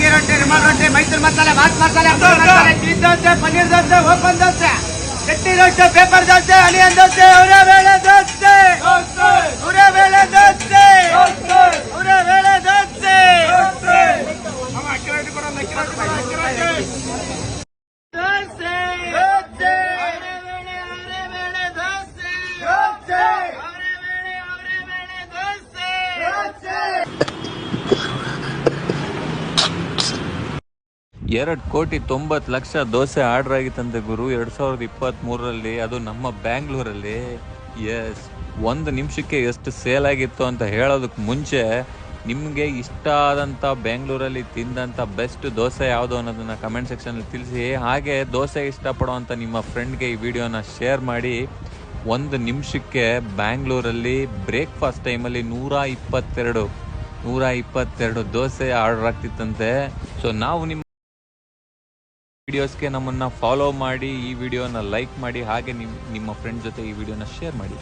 ಒಬ್ಬಟ್ಟು ಪಾವ್ ಒಬ್ಬಟ್ಟು ಅಕ್ಕಿ ರೊಟ್ಟಿ ರಾಗಿ ರೊಟ್ಟಿ ರುಮಾಲ್ ರೊಟ್ಟಿ ಮೈಸೂರು ಮಸಾಲೆ bath masala Akbar masala cheese dosa paneer dosa open dosa chutney dosa paper dosa onion dosa ಅವರೇ ಬೇಳೆ ದೋಸೆ. ಅವರೇ ಬೇಳೆ ದೋಸೆ. ಅವರೇ ಬೇಳೆ ದೋಸೆ. ದೋಸೆ. ಎರಡು ಕೋಟಿ ತೊಂಬತ್ತು ಲಕ್ಷ ದೋಸೆ ಆರ್ಡರ್ ಆಗಿತ್ತಂತೆ ಗುರು. ಎರಡು ಸಾವಿರದ ಇಪ್ಪತ್ತ್ಮೂರರಲ್ಲಿ ಅದು ನಮ್ಮ ಬ್ಯಾಂಗ್ಳೂರಲ್ಲಿ ಎಸ್, ಒಂದು ನಿಮಿಷಕ್ಕೆ ಎಷ್ಟು ಸೇಲ್ ಆಗಿತ್ತು ಅಂತ ಹೇಳೋದಕ್ಕೆ ಮುಂಚೆ ನಿಮಗೆ ಇಷ್ಟ ಆದಂಥ ಬೆಂಗಳೂರಲ್ಲಿ ತಿಂದಂಥ ಬೆಸ್ಟ್ ದೋಸೆ ಯಾವುದು ಅನ್ನೋದನ್ನು ಕಮೆಂಟ್ ಸೆಕ್ಷನಲ್ಲಿ ತಿಳಿಸಿ. ಹಾಗೆ ದೋಸೆ ಇಷ್ಟಪಡುವಂಥ ನಿಮ್ಮ ಫ್ರೆಂಡ್ಗೆ ಈ ವಿಡಿಯೋನ ಶೇರ್ ಮಾಡಿ. ಒಂದು ನಿಮಿಷಕ್ಕೆ ಬ್ಯಾಂಗ್ಳೂರಲ್ಲಿ ಬ್ರೇಕ್ಫಾಸ್ಟ್ ಟೈಮಲ್ಲಿ ನೂರ ಇಪ್ಪತ್ತೆರಡು ನೂರ ಇಪ್ಪತ್ತೆರಡು ದೋಸೆ ಆರ್ಡರ್ ಆಗ್ತಿತ್ತಂತೆ. ಸೊ ನಾವು ನಿಮ್ಮ ವಿಡಿಯೋಸ್ಗೆ ನಮ್ಮನ್ನ ಫಾಲೋ ಮಾಡಿ, ಈ ವಿಡಿಯೋನ ಲೈಕ್ ಮಾಡಿ, ಹಾಗೆ ನಿಮ್, ನಿಮ್ಮ ಫ್ರೆಂಡ್ ಜೊತೆ ಈ ವಿಡಿಯೋನ ಶೇರ್ ಮಾಡಿ.